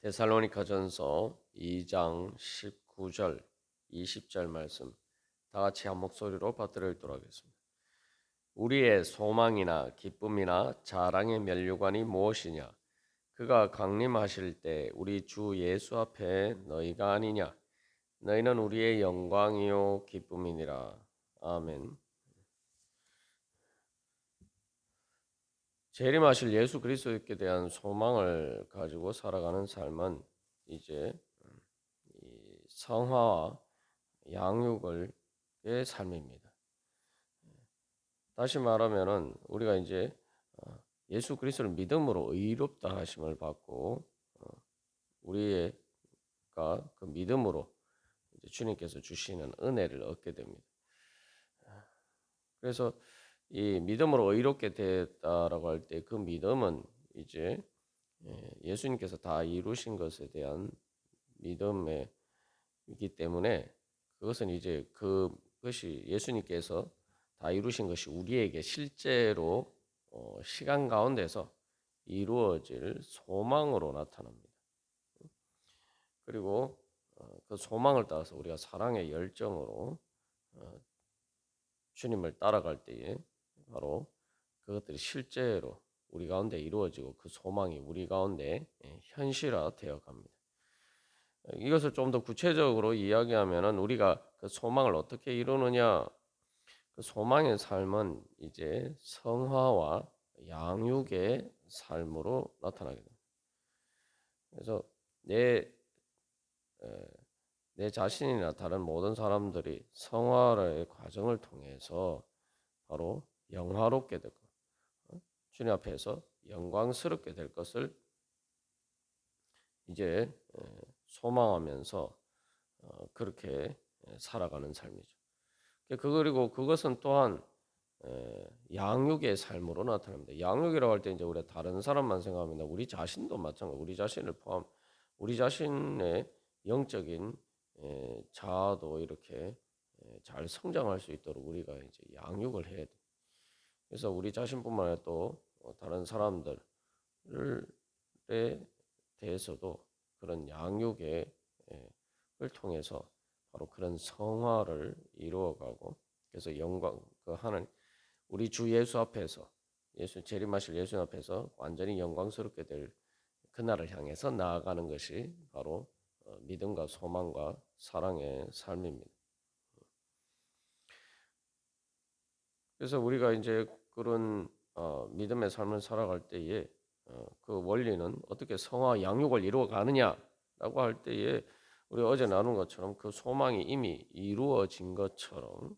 데살로니가전서 2장 19절 20절 말씀 다 같이 한 목소리로 받들어 읽도록 하겠습니다. 우리의 소망이나 기쁨이나 자랑의 면류관이 무엇이냐? 그가 강림하실 때 우리 주 예수 앞에 너희가 아니냐? 너희는 우리의 영광이요 기쁨이니라. 아멘. 재림하실 예수 그리스도께 대한 소망을 가지고 살아가는 삶은 이제 이 성화와 양육을의 삶입니다. 다시 말하면은 우리가 이제 어, 예수 그리스도를 믿음으로 의롭다 하심을 받고 어, 우리가 그 믿음으로 주님께서 주시는 은혜를 얻게 됩니다. 그래서 이 믿음으로 의롭게 됐다라고 할 때 그 믿음은 이제 예, 예수님께서 다 이루신 것에 대한 믿음이기 때문에 그것은 이제 그것이 예수님께서 다 이루신 것이 우리에게 실제로 어, 시간 가운데서 이루어질 소망으로 나타납니다. 그리고 어, 그 소망을 따라서 우리가 사랑의 열정으로 어, 주님을 따라갈 때에 바로 그것들이 실제로 우리 가운데 이루어지고 그 소망이 우리 가운데 예, 현실화 되어 갑니다. 이것을 좀 더 구체적으로 이야기하면은 우리가 그 소망을 어떻게 이루느냐? 그 소망의 삶은 이제 성화와 양육의 삶으로 나타나게 됩니다. 그래서 내, 내 자신이나 다른 모든 사람들이 성화의 과정을 통해서 바로 영화롭게 되고 어? 주님 앞에서 영광스럽게 될 것을 이제 소망하면서 어, 그렇게 살아가는 삶이죠. 그 그리고 그것은 또한 양육의 삶으로 나타납니다. 양육이라고 할 때 이제 우리 다른 사람만 생각합니다. 우리 자신도 마찬가지. 우리 자신을 포함, 우리 자신의 영적인 자아도 이렇게 잘 성장할 수 있도록 우리가 이제 양육을 해야 돼. 그래서 우리 자신뿐만 아니라 또 어, 다른 사람들에 대해서도 그런 양육의 을 통해서 바로 그런 성화를 이루어가고 그래서 영광 그 하는 우리 주 예수 앞에서 예수 재림하실 예수 앞에서 완전히 영광스럽게 될 그날을 향해서 나아가는 것이 바로 어, 믿음과 소망과 사랑의 삶입니다. 그래서 우리가 이제 그런 어, 믿음의 삶을 살아갈 때에 어, 그 원리는 어떻게 성화 양육을 이루어 가느냐라고 할 때에 우리 어제 나눈 것처럼 그 소망이 이미 이루어진 것처럼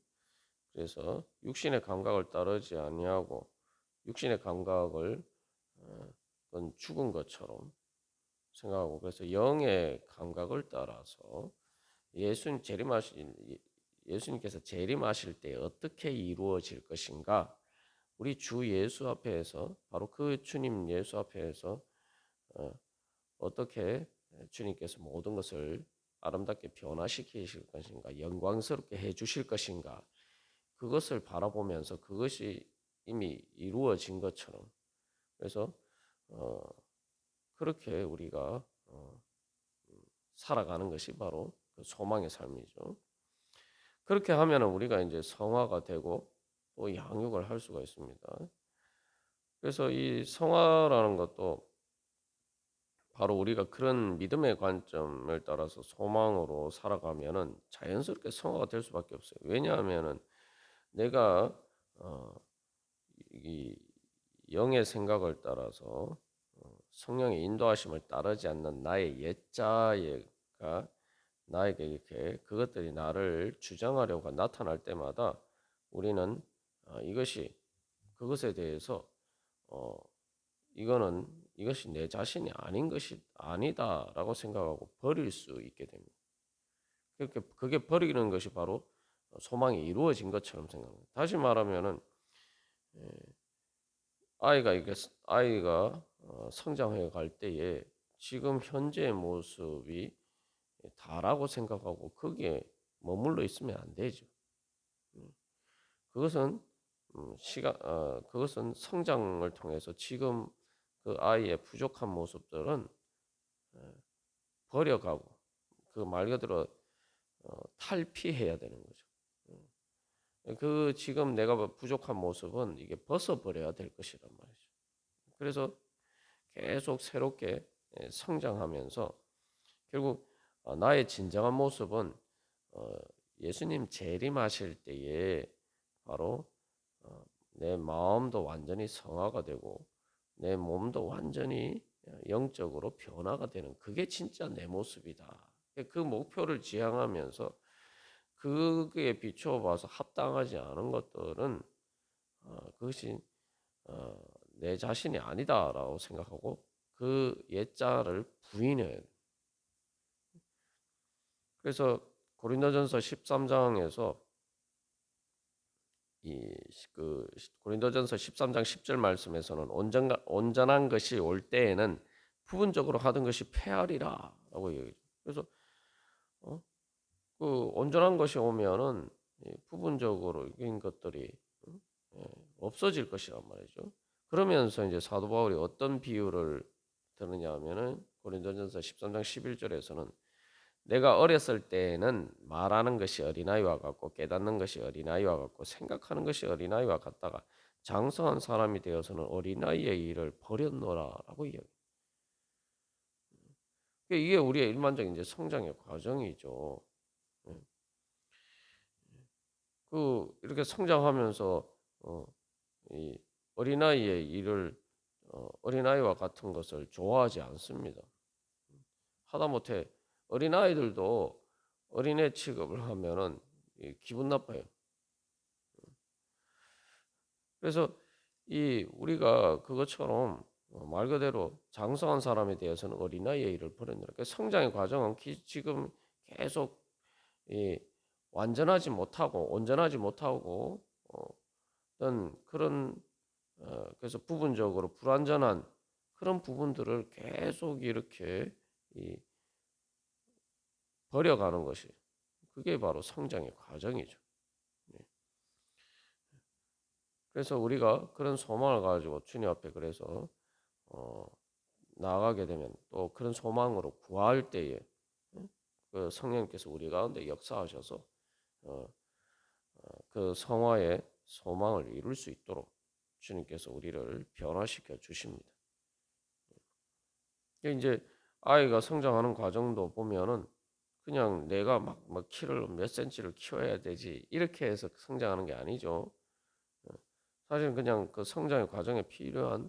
그래서 육신의 감각을 따르지 아니하고 육신의 감각을 어, 그건 죽은 것처럼 생각하고 그래서 영의 감각을 따라서 예수님 재림하신 예수님께서 재림하실 때 어떻게 이루어질 것인가? 우리 주 예수 앞에서 바로 그 주님 예수 앞에서 어, 떻게 주님께서 모든 것을 아름답게 변화시키실 것인가, 영광스럽게 해 주실 것인가, 그것을 바라보면서 그것이 이미 이루어진 것처럼 그래서 어, 그렇게 우리가 어, 살아가는 것이 바로 그 소망의 삶이죠. 그렇게 하면 우리가 이제 성화가 되고 또 양육을 할 수가 있습니다. 그래서 이 성화라는 것도 바로 우리가 그런 믿음의 관점을 따라서 소망으로 살아가면은 자연스럽게 성화가 될 수밖에 없어요. 왜냐하면은 내가 어, 이 영의 생각을 따라서 어, 성령의 인도하심을 따르지 않는 나의 옛자가 나에게 이렇게 그것들이 나를 주장하려고 나타날 때마다 우리는 어, 이것이 그것에 대해서 어 이거는 이것이 내 자신이 아닌 것이 아니다라고 생각하고 버릴 수 있게 됩니다. 그렇게 그게 버리는 것이 바로 소망이 이루어진 것처럼 생각합니다. 다시 말하면은 아이가 이게 아이가 어, 성장해 갈 때에 지금 현재의 모습이 다라고 생각하고 거기에 머물러 있으면 안 되죠. 음. 그것은 음, 시간 어, 그것은 성장을 통해서 지금 그 아이의 부족한 모습들은 버려가고 그 말 그대로 어, 탈피해야 되는 거죠. 음. 그 지금 내가 부족한 모습은 이게 벗어버려야 될 것이란 말이죠. 그래서 계속 새롭게 예, 성장하면서 결국 어, 나의 진정한 모습은 어, 예수님 재림하실 때에 바로 어, 내 마음도 완전히 성화가 되고 내 몸도 완전히 영적으로 변화가 되는 그게 진짜 내 모습이다. 그 목표를 지향하면서 그게 비추어 봐서 합당하지 않은 것들은 그것이 내 자신이 아니다라고 생각하고 그 옛자를 부인해야 돼. 그래서 고린도전서 13장에서 이그 고린도전서 13장 10절 말씀에서는 온전 온전한 것이 올 때에는 부분적으로 하던 것이 폐하리라라고 얘기해요. 그래서 어? 그 온전한 것이 오면은 부분적으로 인 것들이 예, 없어질 것이란 말이죠. 그러면서 이제 사도 바울이 어떤 비유를 드느냐 하면은 고린도전서 13장 11절에서는 내가 어렸을 때에는 말하는 것이 어린아이와 같고 깨닫는 것이 어린아이와 같고 생각하는 것이 어린아이와 같다가 장성한 사람이 되어서는 어린아이의 일을 버렸노라라고 이야기. 그러니까 이게 우리의 일반적인 이제 성장의 과정이죠. 예. 그 이렇게 성장하면서 어, 이 어린아이의 일을 어, 어린아이와 같은 것을 좋아하지 않습니다. 하다못해 어린아이들도 어린애 취급을 하면은 기분 나빠요. 그래서 이 우리가 그것처럼 말 그대로 장성한 사람에 대해서는 어린아이의 일을 버렸느라 그 성장의 과정은 지금 계속 이 완전하지 못하고 온전하지 못하고 어, 어떤 그런 어, 그래서 부분적으로 불완전한 그런 부분들을 계속 이렇게 이 버려가는 것이 그게 바로 성장의 과정이죠. 네. 그래서 우리가 그런 소망을 가지고 주님 앞에 그래서 어, 나아가게 되면 또 그런 소망으로 구할 때에 그 성령께서 우리 가운데 역사하셔서 어, 어, 그 성화의 소망을 이룰 수 있도록 주님께서 우리를 변화시켜 주십니다. 이제 아이가 성장하는 과정도 보면은 그냥 내가 막, 막 키를 몇 센치를 키워야 되지 이렇게 해서 성장하는 게 아니죠. 어, 사실은 그냥 그 성장의 과정에 필요한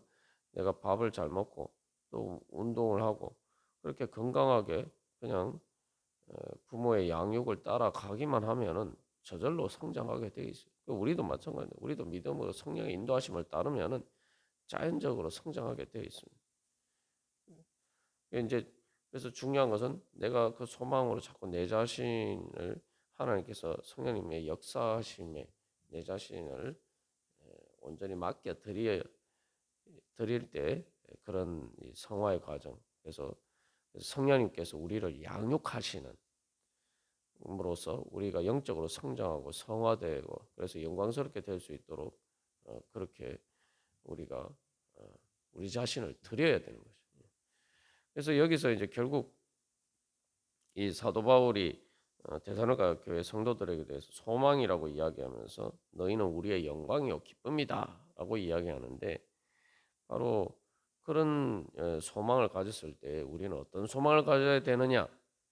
내가 밥을 잘 먹고 또 운동을 하고 그렇게 건강하게 그냥 어, 부모의 양육을 따라가기만 하면은 저절로 성장하게 되어 있어요. 그 우리도 마찬가지입니다. 우리도 믿음으로 성령의 인도하심을 따르면은 자연적으로 성장하게 되어 있습니다. 이제 그래서 중요한 것은 내가 그 소망으로 자꾸 내 자신을 하나님께서 성령님의 역사하심에 내 자신을 온전히 맡겨 드려 드릴 때 그런 성화의 과정. 그래서 성령님께서 우리를 양육하시는 으로써 우리가 영적으로 성장하고 성화되고 그래서 영광스럽게 될 수 있도록 어, 그렇게 우리가 어, 우리 자신을 드려야 되는 거죠. 그래서 여기서 이제 결국 이 사도 바울이 어, 대사로가 교회 성도들에게 대해서 소망이라고 이야기하면서 너희는 우리의 영광이요 기쁨이다라고 이야기하는데 바로 그런 어, 소망을 가졌을 때 우리는 어떤 소망을 가져야 되느냐?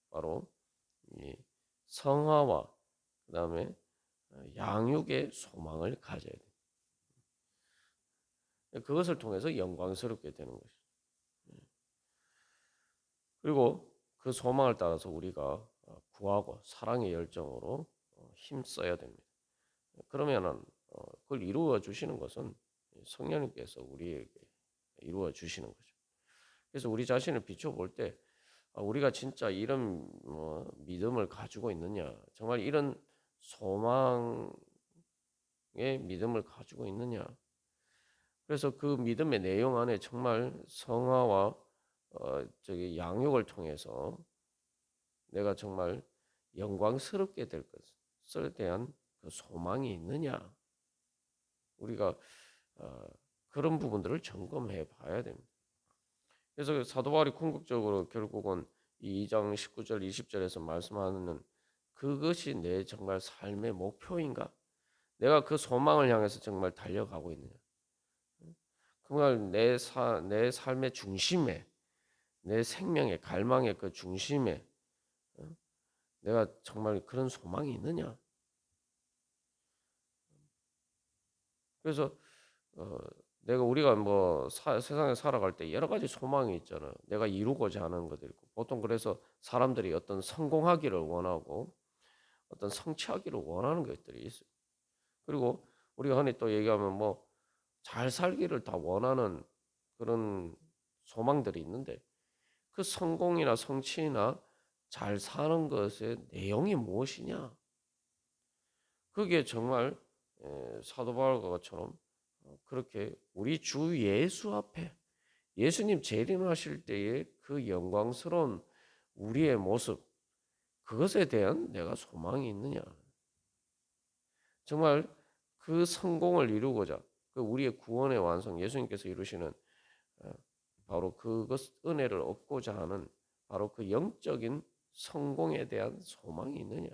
바로 성화와 그다음에 어, 양육의 소망을 가져야 돼. 그것을 통해서 영광스럽게 되는 것이죠. 그리고 그 소망을 따라서 우리가 어, 구하고 사랑의 열정으로 어, 힘써야 됩니다. 그러면은 어, 그걸 이루어 주시는 것은 성령님께서 우리에게 이루어 주시는 거죠. 그래서 우리 자신을 비춰볼 때 아, 우리가 진짜 이런 뭐 믿음을 가지고 있느냐, 정말 이런 소망의 믿음을 가지고 있느냐. 그래서 그 믿음의 내용 안에 정말 성화와 어, 저기 양육을 통해서 내가 정말 영광스럽게 될 것에 대한 그 소망이 있느냐 우리가 어, 그런 부분들을 점검해 봐야 됩니다. 그래서 사도 바울이 궁극적으로 결국은 이 2장 19절 20절에서 말씀하는 그것이 내 정말 삶의 목표인가? 내가 그 소망을 향해서 정말 달려가고 있느냐? 정말 내, 사, 내 삶의 중심에 내 생명의 갈망의 그 중심에 어? 내가 정말 그런 소망이 있느냐? 그래서 어, 내가 우리가 뭐 사, 세상에 살아갈 때 여러 가지 소망이 있잖아요. 내가 이루고자 하는 것들 있고 보통 그래서 사람들이 어떤 성공하기를 원하고 어떤 성취하기를 원하는 것들이 있어요. 그리고 우리가 흔히 또 얘기하면 뭐 잘 살기를 다 원하는 그런 소망들이 있는데 그 성공이나 성취나 잘 사는 것의 내용이 무엇이냐? 그게 정말 사도 바울과 것처럼 어, 그렇게 우리 주 예수 앞에 예수님 재림하실 때의 그 영광스러운 우리의 모습 그것에 대한 내가 소망이 있느냐? 정말 그 성공을 이루고자 그 우리의 구원의 완성 예수님께서 이루시는 어, 바로 그것 은혜를 얻고자 하는 바로 그 영적인 성공에 대한 소망이 있느냐?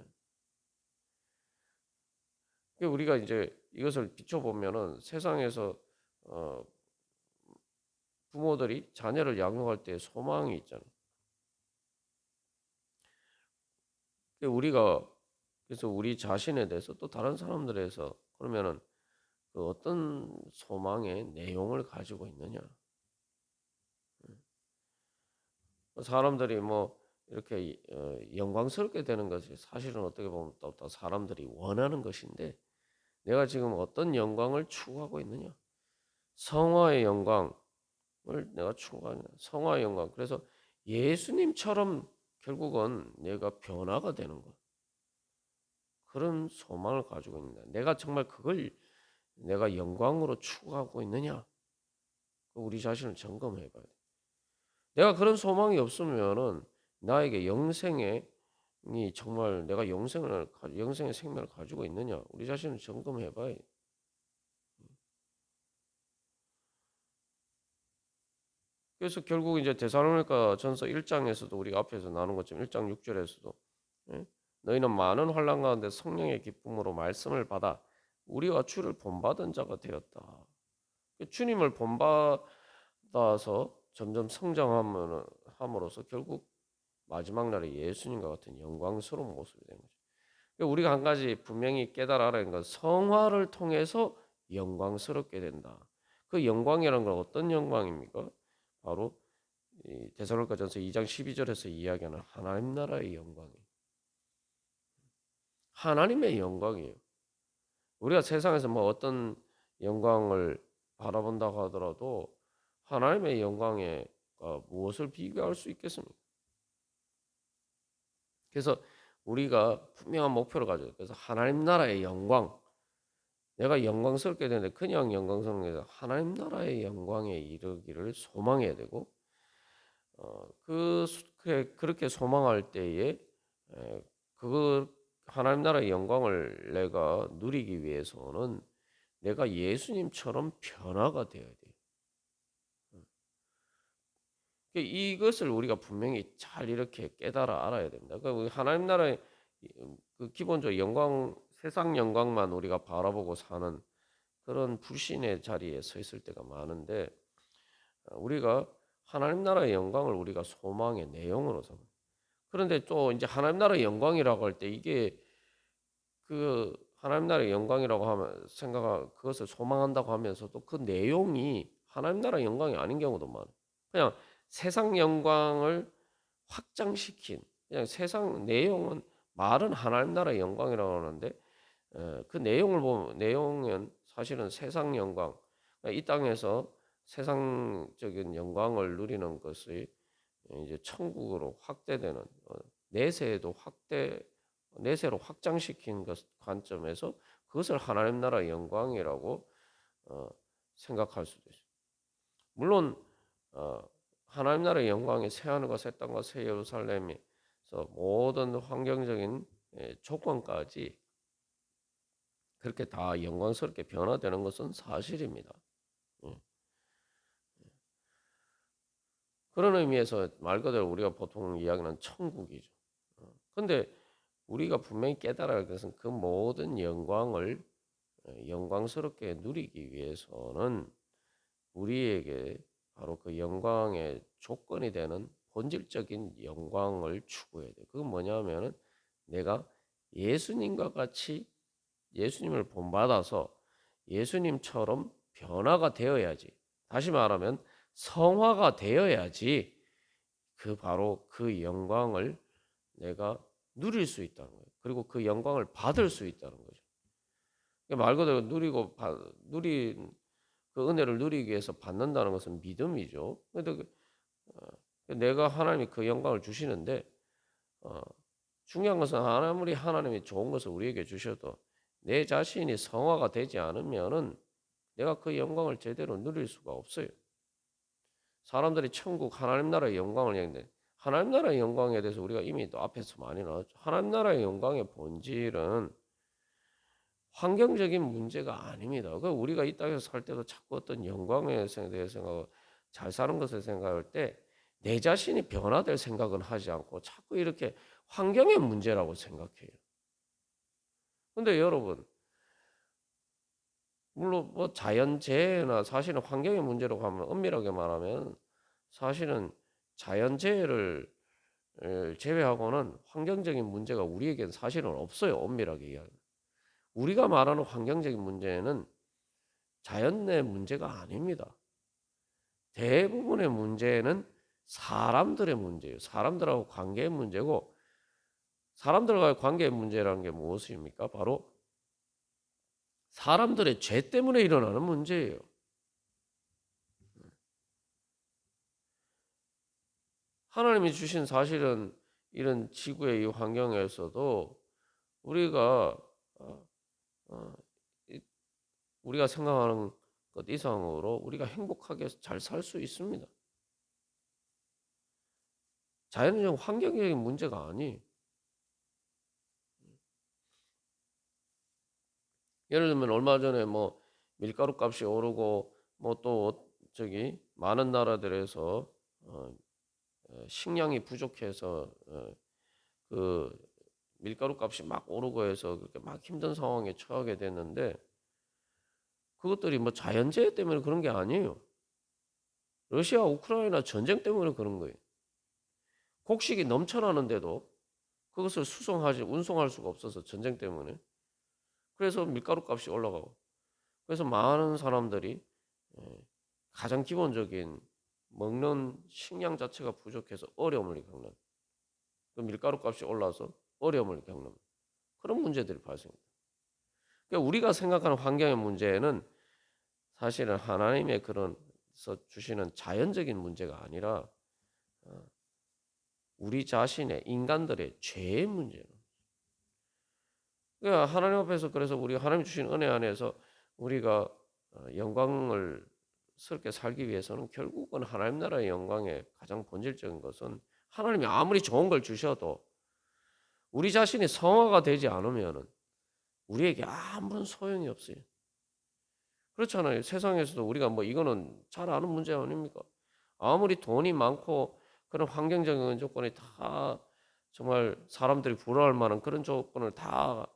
우리가 이제 이것을 비춰보면은 세상에서 어 부모들이 자녀를 양육할 때 소망이 있잖아요. 우리가 그래서 우리 자신에 대해서 또 다른 사람들에서 그러면은 그 어떤 소망의 내용을 가지고 있느냐? 사람들이 뭐 이렇게 어, 영광스럽게 되는 것이 사실은 어떻게 보면 또 사람들이 원하는 것인데 내가 지금 어떤 영광을 추구하고 있느냐? 성화의 영광을 내가 추구하냐? 성화의 영광. 그래서 예수님처럼 결국은 내가 변화가 되는 것. 그런 소망을 가지고 있는다. 내가 정말 그걸 내가 영광으로 추구하고 있느냐? 우리 자신을 점검해 봐야 돼. 내가 그런 소망이 없으면은 나에게 영생의 이 정말 내가 영생을 영생의 생명을 가지고 있느냐 우리 자신을 점검해 봐야 그래서 결국 이제 대사로니까 전서 1장에서도 우리가 앞에서 나눈 것처럼 1장 6절에서도 예? 너희는 많은 환란 가운데 성령의 기쁨으로 말씀을 받아 우리와 주를 본받은 자가 되었다. 주님을 본받아서 점점 성장함으로써 결국 마지막 날에 예수님과 같은 영광스러운 모습이 되는 거죠. 그러니까 우리가 한 가지 분명히 깨달아야 하는 건 성화를 통해서 영광스럽게 된다. 그 영광이라는 건 어떤 영광입니까? 바로 대사로니가전서 2장 12절에서 이야기하는 하나님 나라의 영광이에요. 하나님의 영광이에요. 우리가 세상에서 뭐 어떤 영광을 바라본다고 하더라도 하나님의 영광에 무엇을 비교할 수 있겠습니까? 그래서 우리가 분명한 목표를 가져요. 그래서 하나님 나라의 영광, 내가 영광스럽게 되는데 그냥 영광스러운 게 아니라 하나님 나라의 영광에 이르기를 소망해야 되고, 어, 그 그렇게 소망할 때에 그 하나님 나라의 영광을 내가 누리기 위해서는 내가 예수님처럼 변화가 되어야 돼. 그러니까 이것을 우리가 분명히 잘 이렇게 깨달아 알아야 됩니다. 그러니까 하나님 나라의 그 기본적 영광, 세상 영광만 우리가 바라보고 사는 그런 불신의 자리에 서 있을 때가 많은데 우리가 하나님 나라의 영광을 우리가 소망의 내용으로 삼. 그런데 또 이제 하나님 나라의 영광이라고 할 때 이게 그 하나님 나라의 영광이라고 하면 생각 그것을 소망한다고 하면서도 그 내용이 하나님 나라의 영광이 아닌 경우도 많아. 그냥 세상 영광을 확장시킨 그냥 세상 내용은 말은 하나님 나라의 영광이라고 하는데 어, 그 내용을 보면 내용은 사실은 세상 영광 그러니까 이 땅에서 세상적인 영광을 누리는 것이 이제 천국으로 확대되는 어, 내세에도 확대 내세로 확장시킨 것 관점에서 그것을 하나님 나라의 영광이라고 어, 생각할 수도 있어요. 물론 하나님 나라의 영광이 새 하늘과 새 땅과 새 예루살렘에서 모든 환경적인 예, 조건까지 그렇게 다 영광스럽게 변화되는 것은 사실입니다. 예. 그런 의미에서 말 그대로 우리가 보통 이야기하는 천국이죠. 어, 근데 우리가 분명히 깨달아야 할 것은 그 모든 영광을 어, 영광스럽게 누리기 위해서는 우리에게 바로 그 영광의 조건이 되는 본질적인 영광을 추구해야 돼. 그건 뭐냐면은 내가 예수님과 같이 예수님을 본받아서 예수님처럼 변화가 되어야지. 다시 말하면 성화가 되어야지 그 바로 그 영광을 내가 누릴 수 있다는 거예요. 그리고 그 영광을 받을 수 있다는 거죠. 그러니까 말 그대로 누리고 받, 누린 그 은혜를 누리기 위해서 받는다는 것은 믿음이죠. 그, 어, 내가 하나님이 그 영광을 주시는데 어, 중요한 것은 아무리 하나님이 좋은 것을 우리에게 주셔도 내 자신이 성화가 되지 않으면은 내가 그 영광을 제대로 누릴 수가 없어요. 사람들이 천국 하나님 나라의 영광을 얘기하는데 하나님 나라의 영광에 대해서 우리가 이미 또 앞에서 많이 나왔죠. 하나님 나라의 영광의 본질은 환경적인 문제가 아닙니다. 그 우리가 이 땅에서 살 때도 자꾸 어떤 영광에 대해서 생각하고 잘 사는 것을 생각할 때 내 자신이 변화될 생각은 하지 않고 자꾸 이렇게 환경의 문제라고 생각해요. 근데 여러분 물론 뭐 자연재해나 사실은 환경의 문제로 가면 엄밀하게 말하면 사실은 자연재해를 제외하고는 환경적인 문제가 우리에겐 사실은 없어요. 엄밀하게 이야기. 우리가 말하는 환경적인 문제는 자연의 문제가 아닙니다. 대부분의 문제는 사람들의 문제예요. 사람들하고 관계의 문제고 사람들과의 관계의 문제라는 게 무엇입니까? 바로 사람들의 죄 때문에 일어나는 문제예요. 하나님이 주신 사실은 이런 지구의 이 환경에서도 우리가 어, 어, 우리가 생각하는 것 이상으로 우리가 행복하게 잘 살 수 있습니다. 자연적 환경적인 문제가 아니. 예를 들면 얼마 전에 뭐 밀가루 값이 오르고 뭐 또 저기 많은 나라들에서 어, 식량이 부족해서 어, 그 밀가루 값이 막 오르고 해서 그렇게 막 힘든 상황에 처하게 됐는데 그것들이 뭐 자연재해 때문에 그런 게 아니에요. 러시아 우크라이나 전쟁 때문에 그런 거예요. 곡식이 넘쳐나는데도 그것을 수송하지 운송할 수가 없어서 전쟁 때문에 그래서 밀가루 값이 올라가고 그래서 많은 사람들이 예, 가장 기본적인 먹는 식량 자체가 부족해서 어려움을 겪는 그 밀가루 값이 올라서 어려움을 겪는 그런 문제들이 발생합니다. 그러니까 우리가 생각하는 환경의 문제는 사실은 하나님의 그런 주시는 자연적인 문제가 아니라 어, 우리 자신의 인간들의 죄의 문제예요. 그러니까 하나님 앞에서 그래서 우리 하나님 주신 은혜 안에서 우리가 어, 영광을 스럽게 살기 위해서는 결국은 하나님 나라의 영광의 가장 본질적인 것은 하나님이 아무리 좋은 걸 주셔도 우리 자신이 성화가 되지 않으면은 우리에게 아무런 소용이 없어요. 그렇잖아요. 세상에서도 우리가 뭐 이거는 잘 아는 문제 아닙니까? 아무리 돈이 많고 그런 환경적인 조건이 다 정말 사람들이 부러워할 만한 그런 조건을 다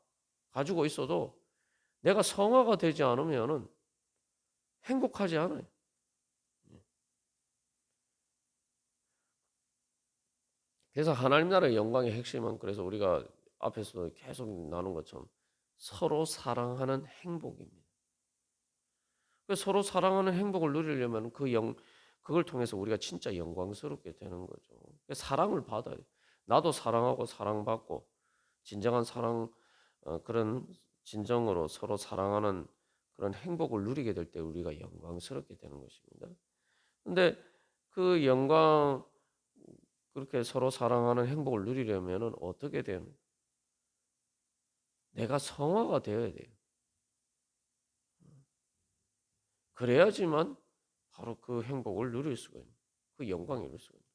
가지고 있어도 내가 성화가 되지 않으면은 행복하지 않아요. 그래서 하나님 나라의 영광의 핵심은 그래서 우리가 앞에서도 계속 나눈 것처럼 서로 사랑하는 행복입니다. 서로 사랑하는 행복을 누리려면 그 영, 그걸 통해서 우리가 진짜 영광스럽게 되는 거죠. 사랑을 받아요. 나도 사랑하고 사랑받고 진정한 사랑 어, 그런 진정으로 서로 사랑하는 그런 행복을 누리게 될 때 우리가 영광스럽게 되는 것입니다. 근데 그 영광 그렇게 서로 사랑하는 행복을 누리려면 어떻게 되는? 내가 성화가 되어야 돼요. 그래야지만 바로 그 행복을 누릴 수가 있는, 그 영광을 누릴 수가 있는.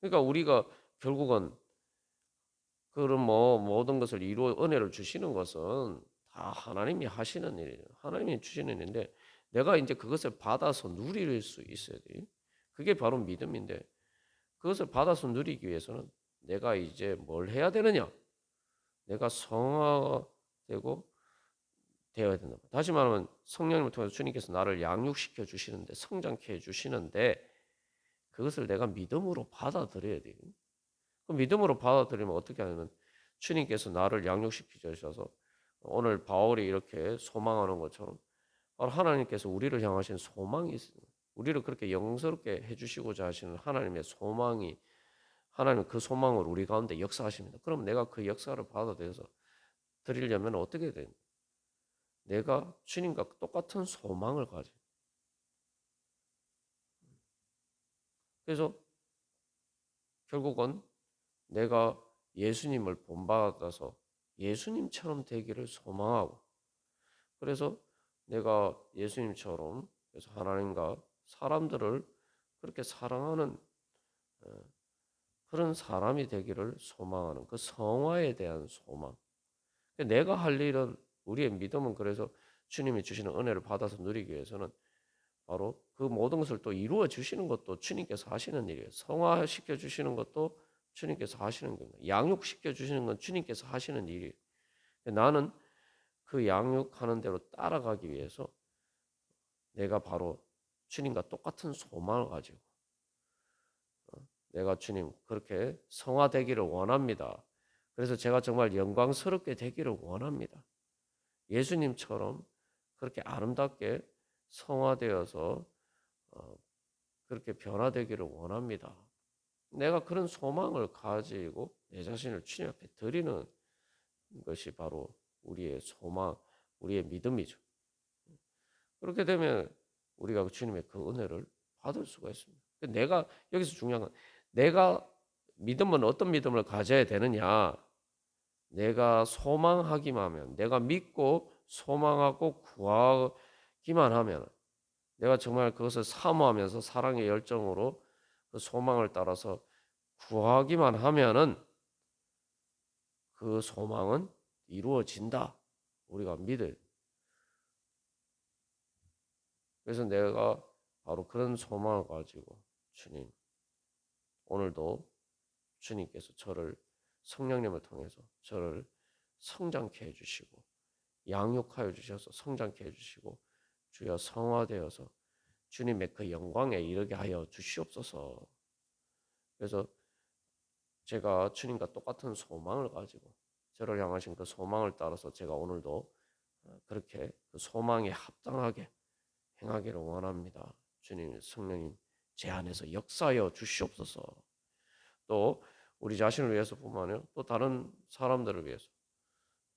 그러니까 우리가 결국은 그런 뭐 모든 것을 이루어 은혜를 주시는 것은 다 하나님이 하시는 일이에요. 하나님이 주시는 일인데 내가 이제 그것을 받아서 누릴 수 있어야 돼. 그게 바로 믿음인데 그것을 받아서 누리기 위해서는 내가 이제 뭘 해야 되느냐? 내가 성화되고 되어야 된다. 다시 말하면 성령님을 통해서 주님께서 나를 양육시켜 주시는데 성장케 해 주시는데 그것을 내가 믿음으로 받아들여야 돼요. 그 믿음으로 받아들이면 어떻게 하냐면 주님께서 나를 양육시켜 주셔서 오늘 바울이 이렇게 소망하는 것처럼 하나님께서 우리를 향하신 소망이 있습니다. 우리를 그렇게 영스럽게 해주시고자 하시는 하나님의 소망이 하나님 그 소망을 우리 가운데 역사하십니다. 그럼 내가 그 역사를 받아들여서 드리려면 어떻게 됩니까? 내가 주님과 똑같은 소망을 가지. 그래서 결국은 내가 예수님을 본받아서 예수님처럼 되기를 소망하고 그래서 내가 예수님처럼 그래서 하나님과 사람들을 그렇게 사랑하는 어, 그런 사람이 되기를 소망하는 그 성화에 대한 소망. 내가 할 일은 우리의 믿음은 그래서 주님이 주시는 은혜를 받아서 누리기 위해서는 바로 그 모든 것을 또 이루어 주시는 것도 주님께서 하시는 일이에요. 성화시켜 주시는 것도 주님께서 하시는 겁니다. 양육시켜 주시는 건 주님께서 하시는 일이에요. 나는 그 양육하는 대로 따라가기 위해서 내가 바로 주님과 똑같은 소망을 가지고 어, 내가 주님 그렇게 성화되기를 원합니다. 그래서 제가 정말 영광스럽게 되기를 원합니다. 예수님처럼 그렇게 아름답게 성화되어서 어, 그렇게 변화되기를 원합니다. 내가 그런 소망을 가지고 내 자신을 주님 앞에 드리는 것이 바로 우리의 소망, 우리의 믿음이죠. 그렇게 되면 우리가 주님의 그 은혜를 받을 수가 있습니다. 내가 여기서 중요한 건 내가 믿음은 어떤 믿음을 가져야 되느냐? 내가 소망하기만 하면, 내가 믿고 소망하고 구하기만 하면, 내가 정말 그것을 사모하면서 사랑의 열정으로 그 소망을 따라서 구하기만 하면은 그 소망은 이루어진다. 우리가 믿을. 그래서 내가 바로 그런 소망을 가지고 주님 오늘도 주님께서 저를 성령님을 통해서 저를 성장케 해주시고 양육하여 주셔서 성장케 해주시고 주여 성화되어서 주님의 그 영광에 이르게 하여 주시옵소서. 그래서 제가 주님과 똑같은 소망을 가지고 저를 향하신 그 소망을 따라서 제가 오늘도 그렇게 그 소망에 합당하게 행하기를 원합니다. 주님 성령님 제 안에서 역사하여 주시옵소서. 또 우리 자신을 위해서 뿐만 아니라 또 다른 사람들을 위해서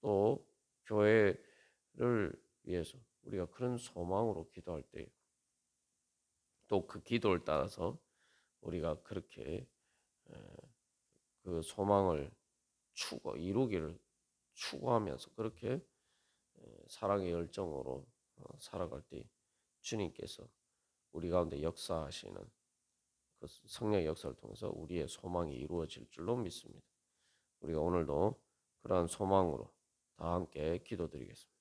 또 교회를 위해서 우리가 그런 소망으로 기도할 때 또 그 기도를 따라서 우리가 그렇게 그 소망을 추구 이루기를 추구하면서 그렇게 사랑의 열정으로 어, 살아갈 때 주님께서 우리 가운데 역사하시는 그 성령의 역사를 통해서 우리의 소망이 이루어질 줄로 믿습니다. 우리가 오늘도 그러한 소망으로 다 함께 기도드리겠습니다.